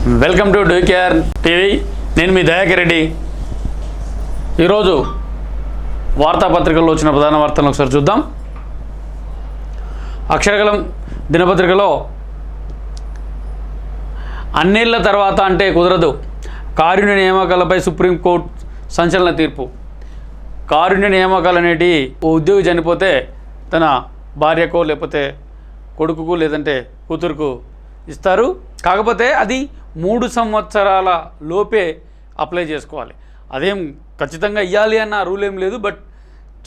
Welcome to డూకేఆర్ TV. నేను మీ దయాకర్ రెడ్డి. ఈరోజు వార్తాపత్రికల్లో వచ్చిన ప్రధాన వార్తలను ఒకసారి చూద్దాం. అక్షరకలం దినపత్రికలో అన్నేళ్ళ తర్వాత అంటే కుదరదు. కారుణ్య నియామకాలపై సుప్రీంకోర్టు సంచలన తీర్పు. కారుణ్య నియామకాలు అనేటి ఓ ఉద్యోగి చనిపోతే తన భార్యకో లేకపోతే కొడుకుకు లేదంటే కూతురుకు ఇస్తారు. కాకపోతే అది మూడు సంవత్సరాల లోపే అప్లై చేసుకోవాలి. అదేం ఖచ్చితంగా ఇవ్వాలి అన్న రూల్ ఏం లేదు బట్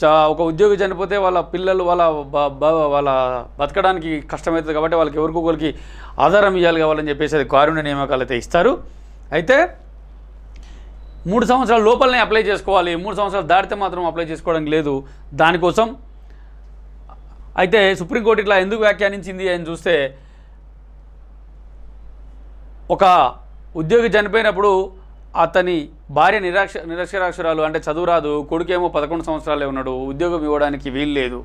చా ఒక ఉద్యోగి చనిపోతే వాళ్ళ పిల్లలు వాళ్ళ వాళ్ళ బతకడానికి కష్టమవుతుంది కాబట్టి వాళ్ళకి ఎవరికి ఒకరికి ఆధారం ఇవ్వాలి కావాలని చెప్పేసి అది కారుణ్య నియామకాలు అయితే ఇస్తారు. అయితే మూడు సంవత్సరాల లోపలనే అప్లై చేసుకోవాలి. మూడు సంవత్సరాలు దాటితే మాత్రం అప్లై చేసుకోవడం లేదు. దానికోసం అయితే సుప్రీంకోర్టు ఇట్లా ఎందుకు వ్యాఖ్యానించింది అని చూస్తే ఒక ఉద్యోగి చనిపోయినప్పుడు అతని భార్య నిరాక్ష నిరక్షరాక్షరాలు అంటే చదువు రాదు కొడుకేమో పదకొండు సంవత్సరాలే ఉన్నాడు ఉద్యోగం ఇవ్వడానికి వీలు లేదు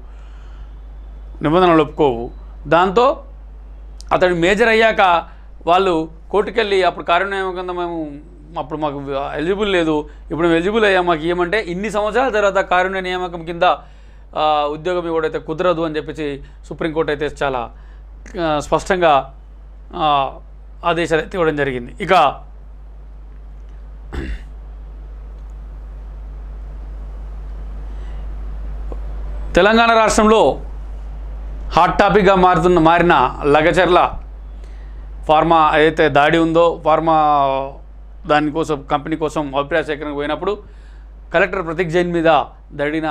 నిబంధనలు ఒప్పుకోవు. దాంతో అతడు మేజర్ అయ్యాక వాళ్ళు కోర్టుకెళ్ళి అప్పుడు కారుణ్యం కింద మేము అప్పుడు మాకు ఎలిజిబుల్ లేదు ఇప్పుడు మేము ఎలిజిబుల్ అయ్యాం మాకు ఏమంటే ఇన్ని సంవత్సరాల తర్వాత కారుణ్య నియామకం కింద ఉద్యోగం ఇవ్వడైతే కుదరదు అని చెప్పేసి సుప్రీంకోర్టు అయితే చాలా స్పష్టంగా ఆదేశాలు అయితే ఇవ్వడం జరిగింది. ఇక తెలంగాణ రాష్ట్రంలో హాట్ టాపిక్గా మారుతున్న మారిన లగచర్ల ఫార్మా ఏదైతే దాడి ఉందో ఫార్మా దానికోసం కంపెనీ కోసం అభిప్రాయ సేకరణకు పోయినప్పుడు కలెక్టర్ ప్రతీక్ జైన్ మీద దడిన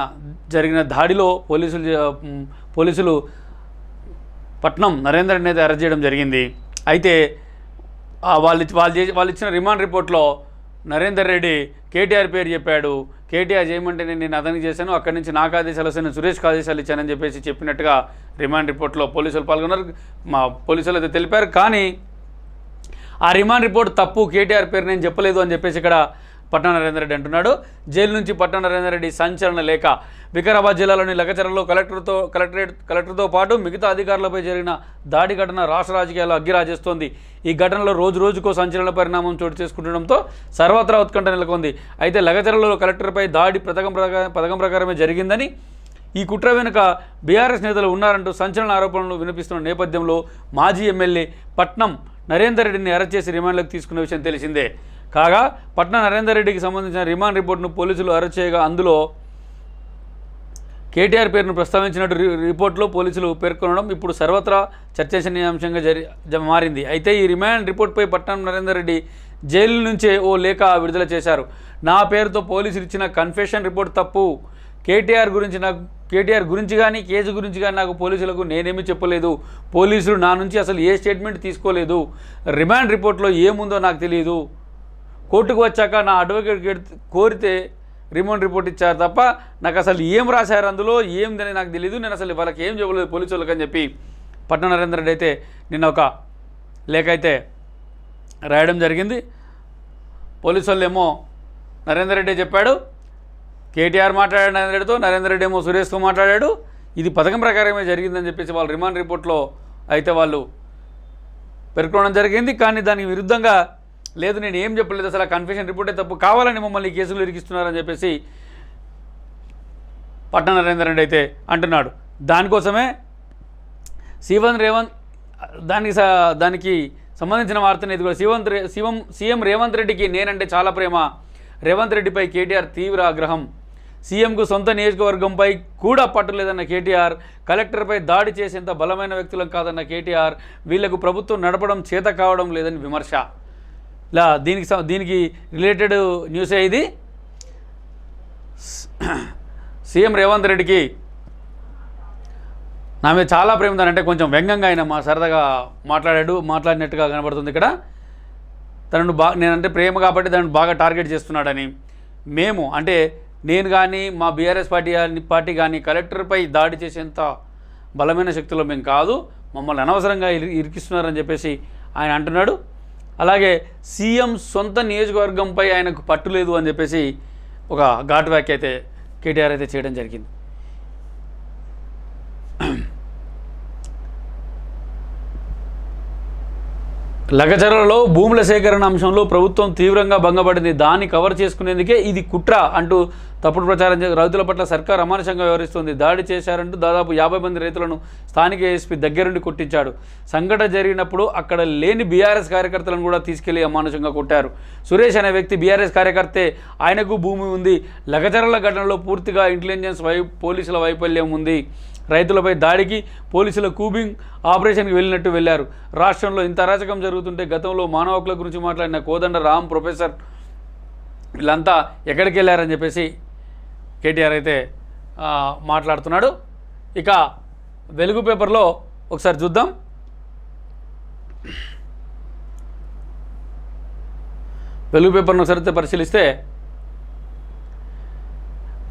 జరిగిన దాడిలో పోలీసులు పోలీసులు పట్నం నరేందర్ అనేది అరెస్ట్ చేయడం జరిగింది. అయితే వాళ్ళు ఇచ్చి- వాళ్ళు చేసి వాళ్ళు ఇచ్చిన రిమాండ్ రిపోర్ట్లో నరేందర్ రెడ్డి కేటీఆర్ పేరు చెప్పాడు. కేటీఆర్ చేయమంటే నేను నేను అతనికి చేశాను. అక్కడి నుంచి నాకు ఆదేశాలు వస్తాను సురేష్కి ఆదేశాలు ఇచ్చానని చెప్పేసి చెప్పినట్టుగా రిమాండ్ రిపోర్ట్లో పోలీసులు పాల్గొన్నారు. మా పోలీసులు అయితే తెలిపారు. కానీ ఆ రిమాండ్ రిపోర్ట్ తప్పు. కేటీఆర్ పేరు నేను చెప్పలేదు అని చెప్పేసి ఇక్కడ పట్టణ నరేందర్ రెడ్డి అంటున్నాడు. జైలు నుంచి పట్టణ నరేందర్ రెడ్డి సంచలన లేఖ. వికారాబాద్ జిల్లాలోని లగచర్లలో కలెక్టర్తో కలెక్టరేట్ కలెక్టర్తో పాటు మిగతా అధికారులపై జరిగిన దాడి ఘటన రాష్ట్ర రాజకీయాల్లో అగ్గిరాజేస్తోంది. ఈ ఘటనలో రోజు రోజుకో సంచలన పరిణామం చోటు చేసుకుంటుండడంతో సర్వత్రా ఉత్కంఠ నెలకొంది. అయితే లగచర్లలో కలెక్టర్పై దాడి పథకం ప్రకారం పథకం ప్రకారమే జరిగిందని ఈ కుట్ర వెనుక బీఆర్ఎస్ నేతలు ఉన్నారంటూ సంచలన ఆరోపణలు వినిపిస్తున్న నేపథ్యంలో మాజీ ఎమ్మెల్యే పట్నం నరేందర్ రెడ్డిని అరెస్ట్ చేసి రిమాండ్లోకి తీసుకున్న విషయం తెలిసిందే. కాగా పట్నం నరేందర్ రెడ్డికి సంబంధించిన రిమాండ్ రిపోర్ట్ను పోలీసులు అరెస్ట్ చేయగా అందులో కేటీఆర్ పేరును ప్రస్తావించినట్టు రి- రిపోర్ట్లో పోలీసులు పేర్కొనడం ఇప్పుడు సర్వత్రా చర్చనీయాంశంగా జరి మారింది. అయితే ఈ రిమాండ్ రిపోర్ట్పై పట్నం నరేందర్ రెడ్డి జైలు నుంచే ఓ లేఖ విడుదల చేశారు. నా పేరుతో పోలీసులు ఇచ్చిన కన్ఫెషన్ రిపోర్ట్ తప్పు. కేటీఆర్ గురించి నాకు కేటీఆర్ గురించి కానీ కేసు గురించి కానీ నాకు పోలీసులకు నేనేమీ చెప్పలేదు. పోలీసులు నా నుంచి అసలు ఏ స్టేట్మెంట్ తీసుకోలేదు. రిమాండ్ రిపోర్ట్లో ఏముందో నాకు తెలియదు కోర్టుకు వచ్చాక నా అడ్వకేట్ కోరితే రిమాండ్ రిపోర్ట్ ఇచ్చారు తప్ప నాకు అసలు ఏం రాశారు అందులో ఏందని నాకు తెలియదు నేను అసలు వాళ్ళకి ఏం చెప్పలేదు పోలీసు వాళ్ళకి అని చెప్పి పట్న నరేంద్ర రెడ్డి అయితే నిన్న ఒక లేఖ అయితే రాయడం జరిగింది. పోలీసు వాళ్ళు ఏమో నరేందర్ రెడ్డి చెప్పాడు. కేటీఆర్ మాట్లాడాడు నరేంద్ర రెడ్డితో నరేందర్ రెడ్డి ఏమో సురేష్తో మాట్లాడాడు. ఇది పథకం ప్రకారమే జరిగిందని చెప్పేసి వాళ్ళు రిమాండ్ రిపోర్ట్లో అయితే వాళ్ళు పేర్కొనడం జరిగింది. కానీ దానికి విరుద్ధంగా లేదు నేను ఏం చెప్పలేదు అసలు ఆ కన్ఫెషన్ రిపోర్టే తప్పు. కావాలని మమ్మల్ని కేసులు ఇరికిస్తున్నారని చెప్పేసి పట్న నరేందర్ రెడ్డి అయితే అంటున్నాడు. దానికోసమే సీవన్ రేవంత్ దానికి స- దానికి సంబంధించిన వార్తను ఇది కూడా సీవంత్ రే శివం సీఎం రేవంత్ రెడ్డికి నేనంటే చాలా ప్రేమ. రేవంత్ రెడ్డిపై కేటీఆర్ తీవ్ర ఆగ్రహం. సీఎంకు సొంత నియోజకవర్గంపై కూడా పట్టులేదన్న కేటీఆర్. కలెక్టర్పై దాడి చేసేంత బలమైన వ్యక్తులం కాదన్న కేటీఆర్. వీళ్ళకు ప్రభుత్వం నడపడం చేత కావడం లేదని విమర్శ. ఇలా దీనికి దీనికి రిలేటెడ్ న్యూసే ఇది? సీఎం రేవంత్ రెడ్డికి నా మీద చాలా ప్రేమ ఉందని అంటే కొంచెం వ్యంగ్యంగా ఆయన మా సరదాగా మాట్లాడాడు మాట్లాడినట్టుగా కనబడుతుంది ఇక్కడ. తనను బా నేనంటే ప్రేమ కాబట్టి తనను బాగా టార్గెట్ చేస్తున్నాడని. మేము అంటే నేను కానీ మా బీఆర్ఎస్ పార్టీ పార్టీ కానీ కలెక్టర్పై దాడి చేసేంత బలమైన శక్తులు మేము కాదు. మమ్మల్ని అనవసరంగా ఇరి ఇరికిస్తున్నారని చెప్పేసి ఆయన అంటున్నాడు. అలాగే సీఎం సొంత నియోజకవర్గంపై ఆయనకు పట్టు లేదు అని చెప్పేసి ఒక ఘాట్ వ్యాఖ్య అయితే కేటీఆర్ అయితే చేయడం జరిగింది. లగచరలలో భూముల సేకరణ అంశంలో ప్రభుత్వం తీవ్రంగా భంగపడింది. దాన్ని కవర్ చేసుకునేందుకే ఇది కుట్ర అంటూ తప్పుడు ప్రచారం చే- రైతుల పట్ల సర్కార్ అమానుషంగా వ్యవహరిస్తుంది. దాడి చేశారంటూ దాదాపు యాభై మంది రైతులను స్థానిక ఏఎస్పీ దగ్గరుండి కొట్టించాడు. సంఘటన జరిగినప్పుడు అక్కడ లేని బీఆర్ఎస్ కార్యకర్తలను కూడా తీసుకెళ్ళి అమానుషంగా కొట్టారు. సురేష్ అనే వ్యక్తి బీఆర్ఎస్ కార్యకర్తే ఆయనకు భూమి ఉంది. లగచరల ఘటనలో పూర్తిగా ఇంటెలిజెన్స్ వై పోలీసుల వైఫల్యం ఉంది. రైతులపై దాడికి పోలీసుల కూబింగ్ ఆపరేషన్కి వెళ్ళినట్టు వెళ్ళారు రాష్ట్రంలో ఇంత అరాచకం జరుగుతుంటే గతంలో మానవ హక్కుల గురించి మాట్లాడిన కోదండ రామ్ ప్రొఫెసర్ వీళ్ళంతా ఎక్కడికి వెళ్ళారని చెప్పేసి కేటీఆర్ అయితే మాట్లాడుతున్నాడు. ఇక వెలుగు పేపర్లో ఒకసారి చూద్దాం. వెలుగు పేపర్ను ఒకసారి అయితే పరిశీలిస్తే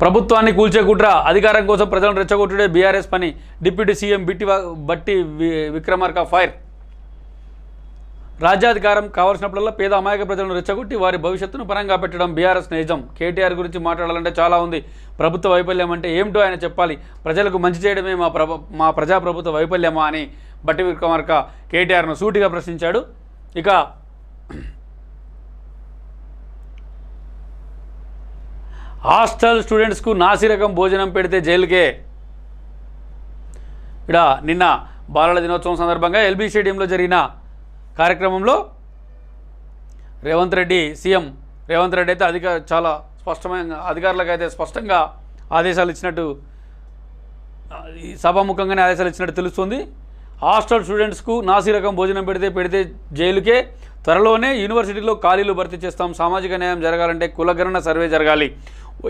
ప్రభుత్వాన్ని కూల్చే కుట్ర అధికారం కోసం ప్రజలను రెచ్చగొట్టుడే బీఆర్ఎస్ పని డిప్యూటీ సీఎం బిట్టి బట్టి వి- విక్రమార్క ఫైర్. రాజ్యాధికారం కావాల్సినప్పుడల్లా పేద అమాయక ప్రజలను రెచ్చగొట్టి వారి భవిష్యత్తును పరంగా పెట్టడం బీఆర్ఎస్ నిజం. కేటీఆర్ గురించి మాట్లాడాలంటే చాలా ఉంది. ప్రభుత్వ వైఫల్యం అంటే ఏమిటో ఆయన చెప్పాలి. ప్రజలకు మంచి చేయడమే మా ప్రభ మా ప్రజాప్రభుత్వ వైఫల్యమా అని బట్టి విక్రమార్క కేటీఆర్ను సూటిగా ప్రశ్నించాడు. ఇక హాస్టల్ స్టూడెంట్స్కు నాసిరకం భోజనం పెడితే జైలుకే. ఇక్కడ నిన్న బాలల దినోత్సవం సందర్భంగా ఎల్బీ స్టేడియంలో జరిగిన కార్యక్రమంలో రేవంత్ రెడ్డి సీఎం. రేవంత్ రెడ్డి అయితే అధిక చాలా స్పష్టమైన అధికారులకు అయితే స్పష్టంగా ఆదేశాలు ఇచ్చినట్టు ఈ సభాముఖంగానే ఆదేశాలు ఇచ్చినట్టు తెలుస్తుంది. హాస్టల్ స్టూడెంట్స్కు నాసి రకం భోజనం పెడితే పెడితే జైలుకే. త్వరలోనే యూనివర్సిటీలో ఖాళీలు భర్తీ చేస్తాం. సామాజిక న్యాయం జరగాలంటే కులగణన సర్వే జరగాలి.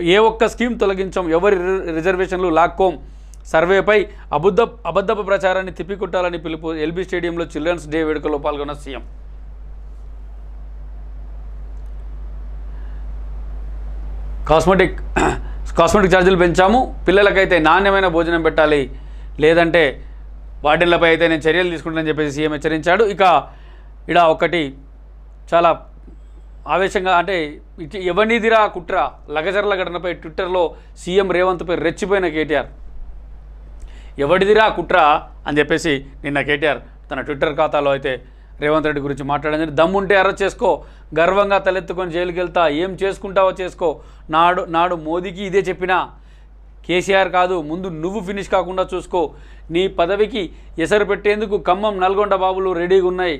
ఏ ఒక్క స్కీమ్ తొలగించాం. ఎవరి రి- రిజర్వేషన్లు లాక్కోం. సర్వేపై అబద్ధ అబద్ధపు ప్రచారాన్ని తిప్పికొట్టాలని పిలుపు ఎల్బీ స్టేడియంలో చిల్డ్రన్స్ డే వేడుకలో పాల్గొన్న సీఎం. కాస్మెటిక్ కాస్మెటిక్ ఛార్జీలు పెంచాము. పిల్లలకైతే నాణ్యమైన భోజనం పెట్టాలి. లేదంటే వాటిలపై అయితే నేను చర్యలు తీసుకుంటానని చెప్పేసి సీఎం హెచ్చరించాడు. ఇక ఇడ ఒకటి చాలా ఆవేశంగా అంటే ఇటు ఎవనిదిరా కుట్ర? లగజర్ల ఘటనపై ట్విట్టర్లో సీఎం రేవంత్పై రెచ్చిపోయిన కేటీఆర్. ఎవడిదిరా కుట్ర అని చెప్పేసి నిన్న కేటీఆర్ తన ట్విట్టర్ ఖాతాలో అయితే రేవంత్ రెడ్డి గురించి మాట్లాడింది దమ్ముంటే అరెస్ట్ చేసుకో గర్వంగా తలెత్తుకొని జైలుకి వెళ్తా ఏం చేసుకుంటావో చేసుకో. నాడు నాడు మోదీకి ఇదే చెప్పినా. కేసీఆర్ కాదు ముందు నువ్వు ఫినిష్ కాకుండా చూసుకో. నీ పదవికి ఎసరు పెట్టేందుకు ఖమ్మం నల్గొండ బాబులు రెడీగా ఉన్నాయి.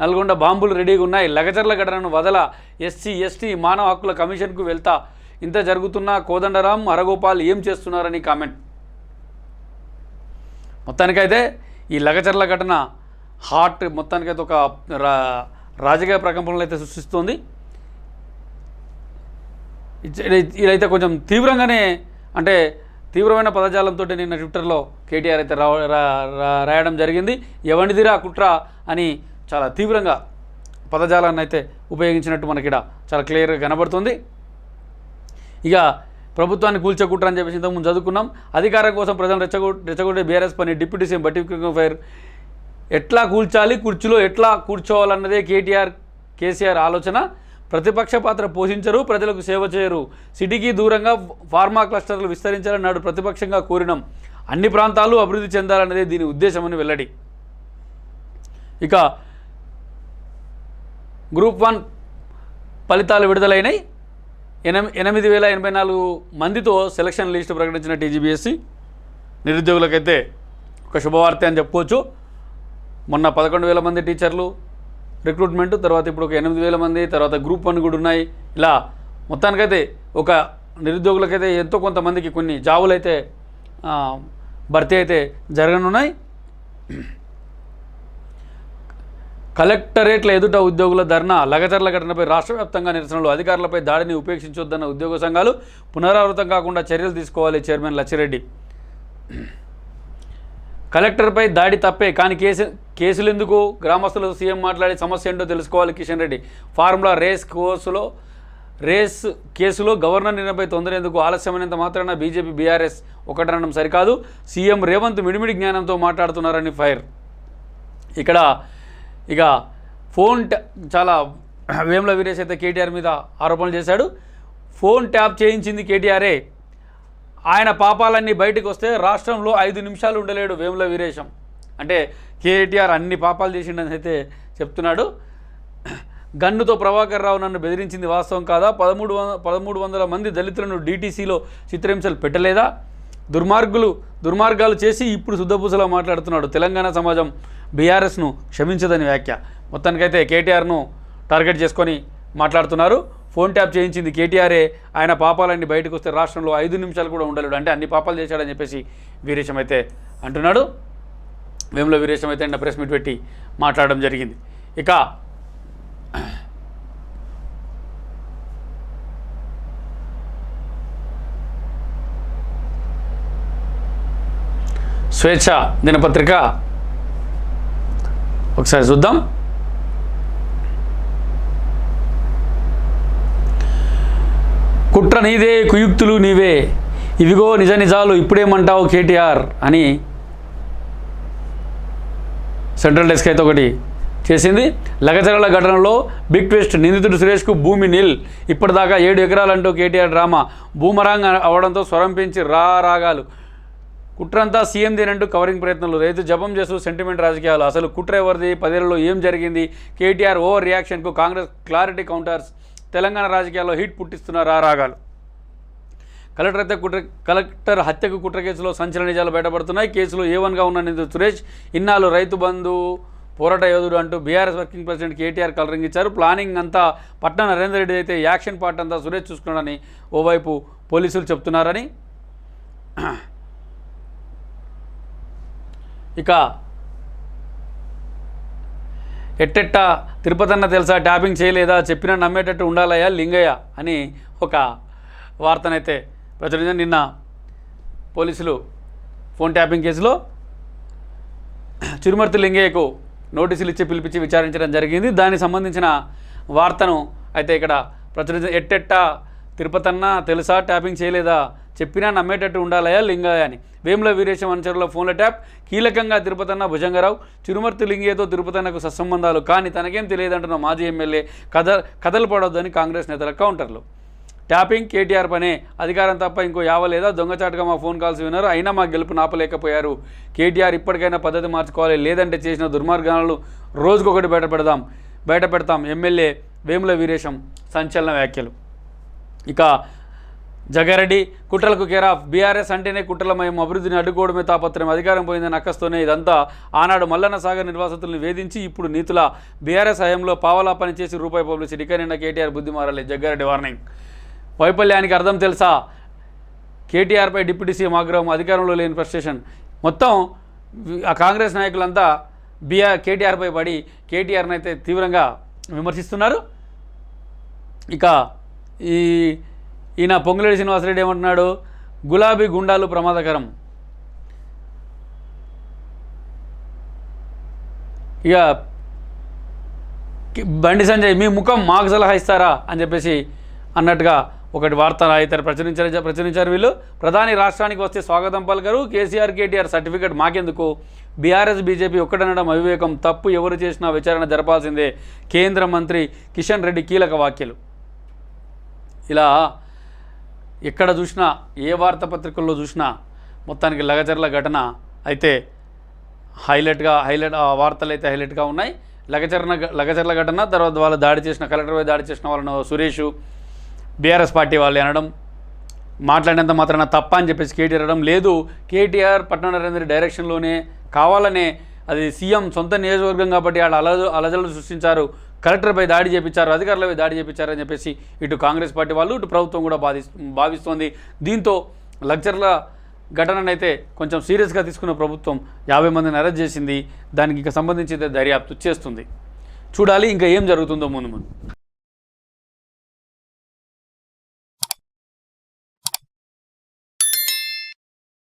నల్గొండ బాంబులు రెడీగా ఉన్నాయి. లగచర్ల ఘటనను వదల ఎస్సీ ఎస్టీ మానవ హక్కుల కమిషన్కు వెళ్తా. ఇంత జరుగుతున్నా కోదండరాం హరగోపాల్ ఏం చేస్తున్నారని కామెంట్. మొత్తానికైతే ఈ లగచర్ల ఘటన హాట్ మొత్తానికైతే ఒక రా రాజకీయ ప్రకంపనలు అయితే సృష్టిస్తుంది. ఇదైతే కొంచెం తీవ్రంగానే అంటే తీవ్రమైన పదజాలంతో నిన్న ట్విట్టర్లో కేటీఆర్ అయితే రా రాయడం జరిగింది. ఎవనిదిరా కుట్ర అని చాలా తీవ్రంగా పదజాలాన్ని అయితే ఉపయోగించినట్టు మనకి ఇక్కడ చాలా క్లియర్గా కనబడుతుంది. ఇక ప్రభుత్వాన్ని కూల్చకుట్ర చెప్పేసి ఇంతకుముందు చదువుకున్నాం. అధికారం కోసం ప్రజలు రెచ్చగొ రెచ్చగొట్టే బీఆర్ఎస్ పని డిప్యూటీ సీఎం బట్టి ఫైర్. ఎట్లా కూల్చాలి కుర్చీలో ఎట్లా కూర్చోవాలన్నదే కేటీఆర్ కేసీఆర్ ఆలోచన. ప్రతిపక్ష పాత్ర పోషించరు ప్రజలకు సేవ చేయరు. సిటీకి దూరంగా ఫార్మా క్లస్టర్లు విస్తరించాలని నాడు ప్రతిపక్షంగా కోరినాం. అన్ని ప్రాంతాలు అభివృద్ధి చెందాలన్నదే దీని ఉద్దేశమని వెల్లడి. ఇక గ్రూప్ వన్ ఫలితాలు విడుదలైనాయి. ఎనిమిది వేల ఎనభై నాలుగు మందితో సెలక్షన్ లిస్టు ప్రకటించిన టీజీబీఎస్సీ నిరుద్యోగులకైతే ఒక శుభవార్త అని చెప్పుకోవచ్చు. మొన్న పదకొండు వేల మంది టీచర్లు రిక్రూట్మెంట్ తర్వాత ఇప్పుడు ఒక ఎనిమిది వేల మంది తర్వాత గ్రూప్ వన్ కూడా ఉన్నాయి. ఇలా మొత్తానికైతే ఒక నిరుద్యోగులకైతే ఎంతో కొంతమందికి కొన్ని జాబులు అయితే భర్తీ అయితే జరగనున్నాయి. కలెక్టరేట్ల ఎదుట ఉద్యోగుల ధర్నా లగచర్ల ఘటనపై రాష్ట్ర వ్యాప్తంగా నిరసనలు అధికారులపై దాడిని ఉపేక్షించొద్దన్న ఉద్యోగ సంఘాలు పునరావృతం కాకుండా చర్యలు తీసుకోవాలి చైర్మన్ లచ్చిరెడ్డి. కలెక్టర్పై దాడి తప్పే కానీ కేసు కేసులు ఎందుకు గ్రామస్తులతో సీఎం మాట్లాడి సమస్య ఏంటో తెలుసుకోవాలి కిషన్ రెడ్డి. ఫార్ములా రేస్ కోర్సులో రేస్ కేసులో గవర్నర్ నిర్ణయంపై తొందర ఎందుకు ఆలస్యమైనంత మాత్రాన బీజేపీ బీఆర్ఎస్ ఒకటనడం సరికాదు. సీఎం రేవంత్ మిడిమిడి జ్ఞానంతో మాట్లాడుతున్నారని ఫైర్. ఇక్కడ ఇక ఫోన్ ట్యా- చాలా వేముల వీరేష్ అయితే కేటీఆర్ మీద ఆరోపణలు చేశాడు. ఫోన్ ట్యాప్ చేయించింది కేటీఆరే. ఆయన పాపాలన్నీ బయటకు వస్తే రాష్ట్రంలో ఐదు నిమిషాలు ఉండలేడు వేముల వీరేశం అంటే కేటీఆర్ అన్ని పాపాలు చేసిండని అయితే చెప్తున్నాడు. గన్నుతో ప్రభాకర్ రావు నన్ను బెదిరించింది వాస్తవం కాదా? పదమూడు వంద పదమూడు వందల మంది దళితులను డీటీసీలో చిత్రహింసలు పెట్టలేదా? దుర్మార్గులు దుర్మార్గాలు చేసి ఇప్పుడు శుద్ధపూసలా మాట్లాడుతున్నాడు తెలంగాణ సమాజం. బీఆర్ఎస్ను క్షమించదని వ్యాఖ్య. మొత్తానికైతే కేటీఆర్ను టార్గెట్ చేసుకొని మాట్లాడుతున్నారు. ఫోన్ ట్యాప్ చేయించింది కేటీఆరే. ఆయన పాపాలన్నీ బయటకు వస్తే రాష్ట్రంలో ఐదు నిమిషాలు కూడా ఉండలేడు. అంటే అన్ని పాపాలు చేశాడని చెప్పేసి వీరేశం అయితే అంటున్నాడు. వేముల వీరేశం అయితే నిన్న ప్రెస్ మీట్ పెట్టి మాట్లాడడం జరిగింది. ఇక స్వేచ్ఛ దినపత్రిక ఒకసారి చూద్దాం. కుట్ర నీదే కుయుక్తులు నీవే. ఇవిగో నిజ నిజాలు ఇప్పుడేమంటావు కేటీఆర్ అని సెంట్రల్ డెస్క్ అయితే ఒకటి చేసింది. లగచరల ఘటనలో బిగ్ ట్విస్ట్ నిందితుడు సురేష్కు భూమి నిల్. ఇప్పటిదాకా ఏడు ఎకరాలంటూ కేటీఆర్ డ్రామా. బూమరాంగ్ అవడంతో స్వరం పెంచి రా రాగాలు. కుట్రంతా సీఎందేనంటూ కవరింగ్ ప్రయత్నాలు. రైతు జపం చేస్తూ సెంటిమెంట్ రాజకీయాలు. అసలు కుట్ర ఎవరిది? పదేళ్ళలో ఏం జరిగింది? కేటీఆర్ ఓవర్ రియాక్షన్కు కాంగ్రెస్ క్లారిటీ కౌంటర్స్. తెలంగాణ రాజకీయాల్లో హిట్ పుట్టిస్తున్న ఆ రాగాలు. కలెక్టర్ హత్య కుట్ర కలెక్టర్ హత్యకు కుట్ర కేసులో సంచలన నిజాలు బయటపడుతున్నాయి. కేసులో ఏ వన్గా ఉన్న నిందితుడు సురేష్. ఇన్నాళ్ళు రైతు బంధు పోరాట యోధుడు అంటూ BRS working president KTR colouring ఇచ్చారు. ప్లానింగ్ అంతా పట్న నరేందర్ రెడ్డి అయితే యాక్షన్ పార్ట్ అంతా సురేష్ చూసుకున్నాడని ఓవైపు పోలీసులు చెప్తున్నారని ఇక ఎట్టెట్ట తిరుపతన్న తెలుసా? ట్యాపింగ్ చేయలేదా? చెప్పినా నమ్మేటట్టు ఉండాలయ్యా లింగయ్య అని ఒక వార్తనైతే ప్రచురించిన నిన్న పోలీసులు ఫోన్ ట్యాపింగ్ కేసులో చిరుమర్తి లింగయ్యకు నోటీసులు ఇచ్చి పిలిపించి విచారించడం జరిగింది. దానికి సంబంధించిన వార్తను అయితే ఇక్కడ ప్రచురించిన ఎట్టెట్ట తిరుపతన్న తెలుసా? ట్యాపింగ్ చేయలేదా? చెప్పినా నమ్మేటట్టు ఉండాలయా లింగయ్య అని. వేముల వీరేశం అనుచరుల ఫోన్ల ట్యాప్ కీలకంగా తిరుపతన్న భుజంగరావు తిరుమర్తి లింగయ్యతో తిరుపతన్నకు సత్సంబంధాలు. కానీ తనకేం తెలియదంటున్న మాజీ ఎమ్మెల్యే కథ కథలు పడొద్దని కాంగ్రెస్ నేతల కౌంటర్లు. ట్యాపింగ్ కేటీఆర్ పనే. అధికారం తప్ప ఇంకో యావలేదా దొంగచాటుగా మా ఫోన్ కాల్స్ విన్నారు. అయినా మా గెలుపు నాపలేకపోయారు. కేటీఆర్ ఇప్పటికైనా పద్ధతి మార్చుకోవాలి. లేదంటే చేసిన దుర్మార్గాలను రోజుకొకటి బయట పెడదాం. బయట పెడతాం. ఎమ్మెల్యే వేముల వీరేశం సంచలన వ్యాఖ్యలు. ఇక జగారెడ్డి కుట్రలకు కేరాఫ్ బీఆర్ఎస్ అంటేనే కుట్రలమయం అభివృద్ధిని అడ్డుకోవడమే తాపత్రయం అధికారం పోయిందని అక్కస్తోనే ఇదంతా. ఆనాడు మల్లన్న సాగర్ నిర్వాసితులను వేధించి ఇప్పుడు నీతుల బీఆర్ఎస్ హయాంలో పావలా పనిచేసి రూపాయి పబ్లిసిటీ. ఇక నిన్న కేటీఆర్ బుద్ధి మారాలి జగ్గారెడ్డి వార్నింగ్. వైఫల్యానికి అర్థం తెలుసా? కేటీఆర్పై డిప్యూటీ సీఎం ఆగ్రహం అధికారంలో లేని ఫ్రస్ట్రేషన్. మొత్తం ఆ కాంగ్రెస్ నాయకులంతా బీఆర్ కేటీఆర్పై పడి కేటీఆర్ని అయితే తీవ్రంగా విమర్శిస్తున్నారు. ఇక ఈ ఈయన పొంగులేడి శ్రీనివాసరెడ్డి ఏమంటున్నాడు? గులాబీ గుండాలు ప్రమాదకరం. ఇక బండి సంజయ్ మీ ముఖం మాకు సలహా ఇస్తారా? అని చెప్పేసి అన్నట్టుగా ఒకటి వార్త అయితే ప్రచురించారు ప్రచురించారు వీళ్ళు. ప్రధాని రాష్ట్రానికి వస్తే స్వాగతం పలకరు. కేసీఆర్ కేటీఆర్ సర్టిఫికేట్ మాకెందుకు? బీఆర్ఎస్ బీజేపీ ఒక్కటనడం అవివేకం. తప్పు ఎవరు చేసినా విచారణ జరపాల్సిందే. కేంద్ర మంత్రి కిషన్ రెడ్డి కీలక వ్యాఖ్యలు. ఇలా ఎక్కడ చూసినా ఏ వార్తాపత్రికల్లో చూసినా మొత్తానికి లగచర్ల ఘటన అయితే హైలైట్గా హైలైట్ వార్తలు అయితే హైలైట్గా ఉన్నాయి. లగచర్ల లగచర్ల ఘటన తర్వాత వాళ్ళు దాడి చేసిన కలెక్టర్ దాడి చేసిన వాళ్ళను సురేష్ బీఆర్ఎస్ పార్టీ వాళ్ళు అనడం మాట్లాడినంత మాత్రాన తప్ప అని చెప్పేసి కేటీఆర్ అనడం లేదు. కేటీఆర్ పట్నం నరేంద్ర డైరెక్షన్లోనే కావాలనే అది సీఎం సొంత నియోజకవర్గం కాబట్టి వాళ్ళు అలజ అలజలు సృష్టించారు. కలెక్టర్పై దాడి చేపించారు అధికారులపై దాడి చేపించారు అని చెప్పేసి ఇటు కాంగ్రెస్ పార్టీ వాళ్ళు ఇటు ప్రభుత్వం కూడా బాధి భావిస్తోంది. దీంతో లగ్జర్ల ఘటననైతే కొంచెం సీరియస్గా తీసుకున్న ప్రభుత్వం యాభై మందిని అరెస్ట్ చేసింది. దానికి ఇక సంబంధించి దర్యాప్తు చేస్తుంది. చూడాలి ఇంకా ఏం జరుగుతుందో ముందు ముందు.